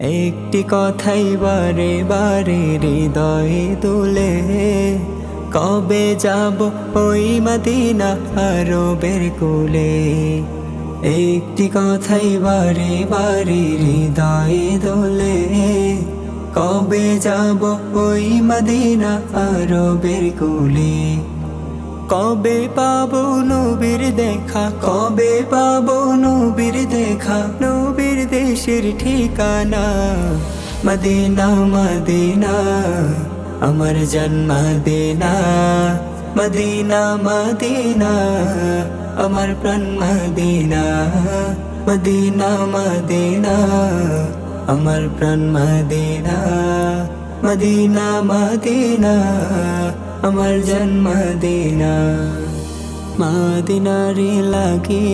একটি কথাই বারে বারে হৃদয়ে তুলে, কবে যাব ওই মদিনা আরবের কুলে? একটি কথাই বারে বারে হৃদয়ে দোলে কবে যাব ওই মদিনা আরবের কুলে? কবে পাবো নবীর দেখা? কবে পাবো নবীর দেখা? নবীর দেশের ঠিকানা? মদিনা মদিনা, আমার জন্ম দেনা মদিনা মদিনা, আমার প্রাণ মদিনা। মদিনা মদিনা, আমার প্রাণ মদিনা। মদিনা মদিনা আমার জন্ম দিনা, মাদিনারে লাগে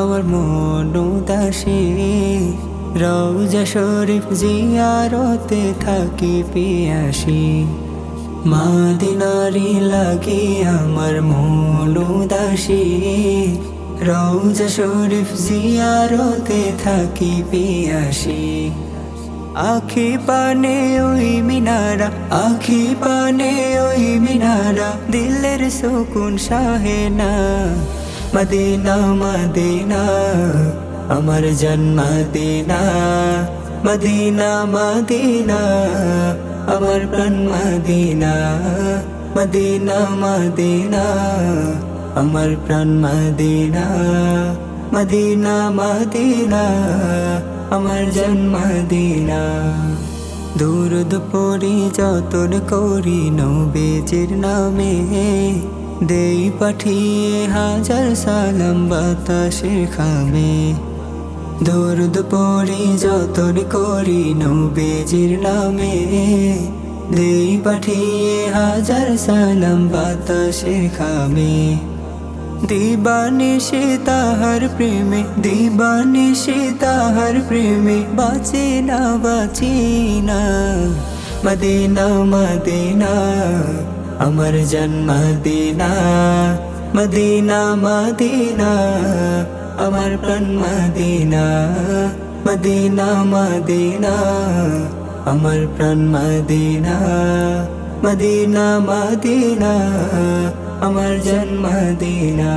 আমার মন উদাসী রৌজা শরীফ জিয়ারতে থাকি পিয়াসি, মাদিনারে লাগে আমার মন উদাসী রৌজা শরীফ জিয়ারতে থাকি পিয়াসি। আখি পানে ওই মিনারা, আখি পানে ওই মিনারা, দিলের সুকুন শাহে না। মদিনা মদিনা, আমার জন্ম দিনা মদিনা মদিনা, আমার প্রাণ মদিনা। মদিনা মদিনা, আমার প্রাণ মদিনা। মদিনা মদিনা আমার জন্ম দিনা দুরুদ পরি যতন করি, নবেজের নামে। দেই পাঠিয়ে হাজার সালাম বাতাসের খামে। দরুদ পরি যতন করি, নবেজের নামে। দেই পাঠিয়ে হাজার সালাম বাতাসের খামে। দিবানি সে তাহার প্রেমে দিবানি সে তাহার প্রেমে, বাঁচে না, বাঁচি না। মদিনা মদিনা, আমার জন্ম দিনা। মদিনা মদিনা, আমার প্রাণ মদিনা। মদিনা মদিনা, আমার প্রাণ মদিনা। মদিনা মদিনা আমার জন্ম দিনা